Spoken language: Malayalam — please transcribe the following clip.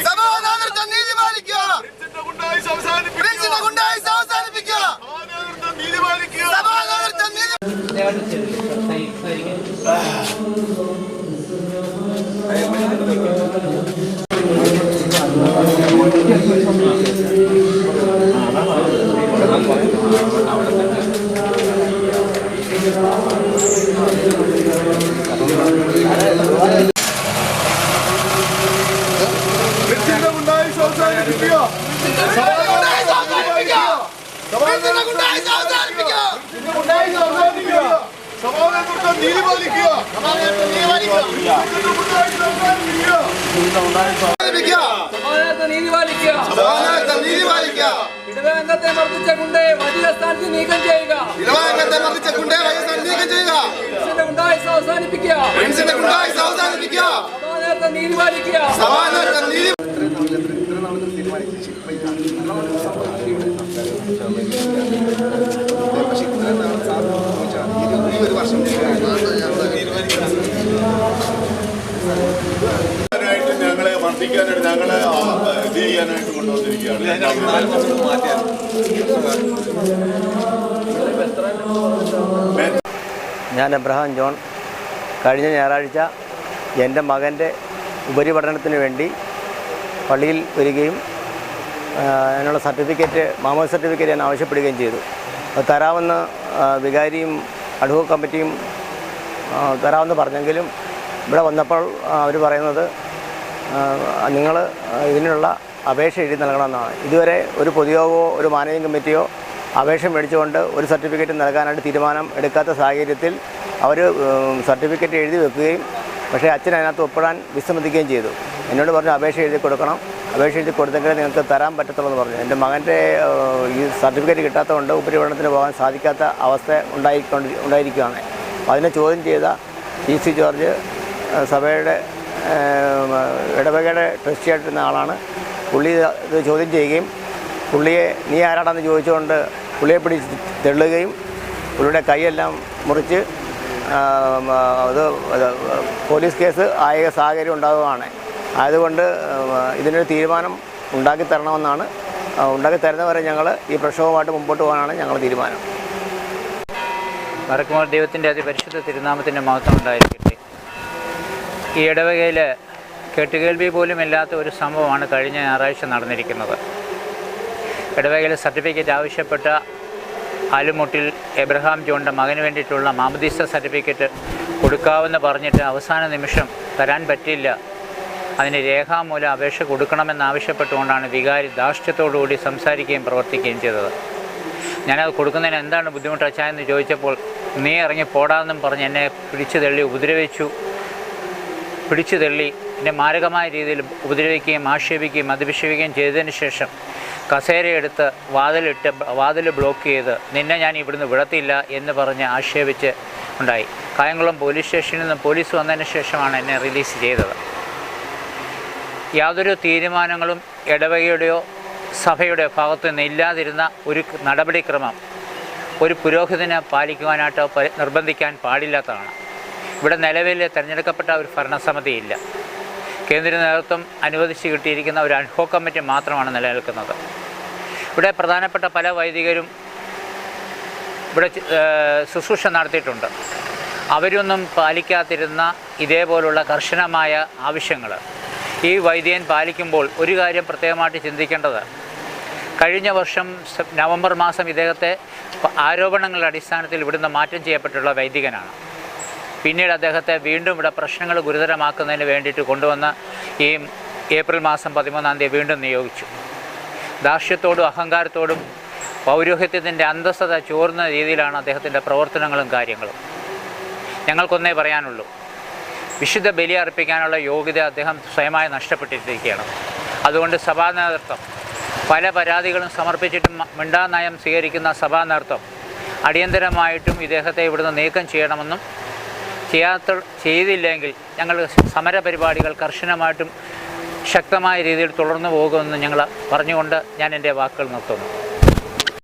സമാധാനത്തെ നീതി പാലിക്കുക. അവസാനിപ്പിക്കുക. അവസാനിപ്പിക്കുക. നീതി പാലിക്കുക സമാധാനത്തെ നീതി പ്രിൻസിന്റെ ഗുണ്ടായിസ് അവസാനിപ്പിക്കുക കൊണ്ടായി അവസാനിപ്പിക്കുക പ്രിൻസിനെ കൊണ്ടായി അവസാനിപ്പിക്കുക പ്രിൻസിന്റെ ഗുണ്ടായിസ് അവസാനിപ്പിക്കുക സമാധാനത്തെ നീതി പാലിക്കുക സമാധാനത്തെ നീതി പാലിക്കുക പ്രിൻസിന്റെ ഗുണ്ടായിസ് അവസാനിപ്പിക്കുക അവസാനിപ്പിക്കുക സമാധാനത്തെ നീതി പാലിക്കുക. സമാധാനത്തെ നീതി പാലിക്കുക. ഇടവംഗത്തെ മർദ്ദിച്ച കുണ്ടെ വലിയ സ്ഥാനത്ത് നീക്കം ചെയ്യുക. ഇടവാംഗത്തെ മർദ്ദിച്ച കുണ്ടേ വയസ്സ് നീക്കം ചെയ്യുക. ഉണ്ടായി അവസാനിപ്പിക്കുക കൊണ്ടായി അവസാനിപ്പിക്കുക സമാധാനത്തെ നീതി പാലിക്കുക. സമാധാനത്തെ നീതി ായിട്ട് ഞങ്ങളെ വർദ്ധിക്കാനായിട്ട് ഞങ്ങളെ ഇത് ചെയ്യാനായിട്ട് കൊണ്ടുവന്നിരിക്കുകയാണ്. ഞാൻ എബ്രഹാം ജോൺ. കഴിഞ്ഞ ഞായറാഴ്ച എന്റെ മകന്റെ ഉപരിപഠനത്തിന് വേണ്ടി പള്ളിയിൽ വരികയും അതിനുള്ള സർട്ടിഫിക്കറ്റ് മാമോദ് സർട്ടിഫിക്കറ്റ് ഞാൻ ആവശ്യപ്പെടുകയും ചെയ്തു. അത് തരാമെന്ന് വികാരിയും അഡ്വോ കമ്മിറ്റിയും തരാമെന്ന് പറഞ്ഞെങ്കിലും ഇവിടെ വന്നപ്പോൾ അവർ പറയുന്നത് നിങ്ങൾ ഇതിനുള്ള അപേക്ഷ എഴുതി നൽകണമെന്നാണ്. ഇതുവരെ ഒരു പൊതുയോഗമോ ഒരു മാനേജിംഗ് കമ്മിറ്റിയോ അപേക്ഷ മേടിച്ചുകൊണ്ട് ഒരു സർട്ടിഫിക്കറ്റ് നൽകാനായിട്ട് തീരുമാനം എടുക്കാത്ത സാഹചര്യത്തിൽ അവർ സർട്ടിഫിക്കറ്റ് എഴുതി വെക്കുകയും പക്ഷേ അച്ഛൻ അതിനകത്ത് ഒപ്പിടാൻ വിസമ്മതിക്കുകയും ചെയ്തു. എന്നോട് പറഞ്ഞു അപേക്ഷ എഴുതി കൊടുക്കണം. അപേക്ഷ എഴുതി കൊടുത്തെങ്കിലേ നിങ്ങൾക്ക് തരാൻ പറ്റത്തുള്ളൂ എന്ന് പറഞ്ഞു എന്റെ മകന്റെ ഈ സർട്ടിഫിക്കറ്റ് കിട്ടാത്തതുകൊണ്ട് ഉപരിപഠനത്തിന് പോകാൻ സാധിക്കാത്ത അവസ്ഥ ഉണ്ടായിക്കൊണ്ട് ഉണ്ടായിരിക്കുകയാണ്. അതിനെ ചോദ്യം ചെയ്ത ടി സി ജോർജ് സഭയുടെ ഇടവകയുടെ ട്രസ്റ്റിയായിട്ടിരുന്ന ആളാണ്. പുള്ളി ഇത് ചോദ്യം ചെയ്യുകയും പുള്ളിയെ നീ ആരാടാന്ന് ചോദിച്ചുകൊണ്ട് പുള്ളിയെ പിടിച്ച് തെള്ളുകയും പുള്ളിയുടെ കൈയെല്ലാം മുറിച്ച് അത് പോലീസ് കേസ് ആയ സാഹചര്യം ഉണ്ടാകുകയാണ് അതുകൊണ്ട് ഇതിനൊരു തീരുമാനം ഉണ്ടാക്കി തരണമെന്നാണ്. ഉണ്ടാക്കി തരുന്നവരെ ഞങ്ങൾ ഈ പ്രക്ഷോഭമായിട്ട് മുമ്പോട്ട് പോകാനാണ് ഞങ്ങൾ തീരുമാനം. മറക്കുമോർ ദൈവത്തിന്റെ അതിപരിശുദ്ധ തിരുനാമത്തിന്റെ മഹത്വം ഉണ്ടായിരിക്കട്ടെ. ഈ ഇടവകയിൽ കേട്ടുകേൾവി പോലും ഇല്ലാത്ത ഒരു സംഭവമാണ് കഴിഞ്ഞ ഞായറാഴ്ച നടന്നിരിക്കുന്നത്. ഇടവകയിൽ സർട്ടിഫിക്കറ്റ് ആവശ്യപ്പെട്ട ആലുമുട്ടിൽ എബ്രഹാം ജോണിന്റെ മകന് വേണ്ടിയിട്ടുള്ള മാമദീസ സർട്ടിഫിക്കറ്റ് കൊടുക്കാമെന്ന് പറഞ്ഞിട്ട് അവസാന നിമിഷം തരാൻ പറ്റില്ല അതിന് രേഖാമൂലം അപേക്ഷ കൊടുക്കണമെന്നാവശ്യപ്പെട്ടുകൊണ്ടാണ് വികാരി ധാർഷ്ട്യത്തോടുകൂടി സംസാരിക്കുകയും പ്രവർത്തിക്കുകയും ചെയ്തത്. ഞാനത് കൊടുക്കുന്നതിന് എന്താണ് ബുദ്ധിമുട്ട് അച്ഛാ എന്ന് ചോദിച്ചപ്പോൾ നീ ഇറങ്ങി പോടാമെന്നും പറഞ്ഞ് എന്നെ പിടിച്ചു തള്ളി ഉപദ്രവിച്ചു. പിടിച്ചു തള്ളി എന്നെ മാരകമായ രീതിയിൽ ഉപദ്രവിക്കുകയും ആക്ഷേപിക്കുകയും അധിക്ഷേപിക്കുകയും ചെയ്തതിന് ശേഷം കസേരയെടുത്ത് വാതിലിട്ട് വാതിൽ ബ്ലോക്ക് ചെയ്ത് നിന്നെ ഞാൻ ഇവിടുന്ന് വിടത്തില്ല എന്ന് പറഞ്ഞ് ആക്ഷേപിച്ച് ഉണ്ടായി. കായംകുളം പോലീസ് സ്റ്റേഷനിൽ നിന്ന് പോലീസ് വന്നതിന് ശേഷമാണ് എന്നെ റിലീസ് ചെയ്തത്. യാതൊരു തീരുമാനങ്ങളും ഇടവകയുടെയോ സഭയുടെ ഭാഗത്തു നിന്ന് ഇല്ലാതിരുന്ന ഒരു നടപടിക്രമം ഒരു പുരോഹിതനെ പാലിക്കുവാനായിട്ടോ നിർബന്ധിക്കാൻ പാടില്ലാത്തതാണ്. ഇവിടെ നിലവിൽ തിരഞ്ഞെടുക്കപ്പെട്ട ഒരു ഭരണസമിതിയില്ല. കേന്ദ്ര നേതൃത്വം അനുവദിച്ച് കിട്ടിയിരിക്കുന്ന ഒരു അൺഹോ കമ്മിറ്റി മാത്രമാണ് നിലനിൽക്കുന്നത്. ഇവിടെ പ്രധാനപ്പെട്ട പല വൈദികരും ഇവിടെ ശുശ്രൂഷ നടത്തിയിട്ടുണ്ട്. അവരൊന്നും പാലിക്കാതിരുന്ന ഇതേപോലുള്ള കർശനമായ ആവശ്യങ്ങൾ ഈ വൈദ്യൻ പാലിക്കുമ്പോൾ ഒരു കാര്യം പ്രത്യേകമായിട്ട് ചിന്തിക്കേണ്ടത്. കഴിഞ്ഞ വർഷം നവംബർ മാസം ഇദ്ദേഹത്തെ ആരോപണങ്ങളുടെ അടിസ്ഥാനത്തിൽ ഇവിടുന്ന് മാറ്റം ചെയ്യപ്പെട്ടുള്ള വൈദികനാണ്. പിന്നീട് അദ്ദേഹത്തെ വീണ്ടും ഇവിടെ പ്രശ്നങ്ങൾ ഗുരുതരമാക്കുന്നതിന് വേണ്ടിയിട്ട് കൊണ്ടുവന്ന് ഈ ഏപ്രിൽ മാസം പതിമൂന്നാം തീയതി വീണ്ടും നിയോഗിച്ചു. ദാർഷ്ട്യത്തോടും അഹങ്കാരത്തോടും പൗരോഹിത്യത്തിന്റെ അന്തസ്സത ചോർന്ന രീതിയിലാണ് അദ്ദേഹത്തിന്റെ പ്രവർത്തനങ്ങളും കാര്യങ്ങളും. ഞങ്ങൾക്കൊന്നേ പറയാനുള്ളൂ വിശുദ്ധ ബലി അർപ്പിക്കാനുള്ള യോഗ്യത അദ്ദേഹം സ്വയമായി നഷ്ടപ്പെട്ടിരിക്കുകയാണ്. അതുകൊണ്ട് സഭാ നേതൃത്വം പല പരാതികളും സമർപ്പിച്ചിട്ടും മിണ്ടാനയം സ്വീകരിക്കുന്ന സഭാ നേതൃത്വം അടിയന്തരമായിട്ടും ഇദ്ദേഹത്തെ ഇവിടുന്ന് നീക്കം ചെയ്യണമെന്നും ചെയ്യാത്ത ചെയ്തില്ലെങ്കിൽ ഞങ്ങൾ സമര പരിപാടികൾ കർശനമായിട്ടും ശക്തമായ രീതിയിൽ തുടർന്നു പോകുമെന്ന് ഞങ്ങൾ പറഞ്ഞുകൊണ്ട് ഞാൻ എന്റെ വാക്കുകൾ നിർത്തുന്നു.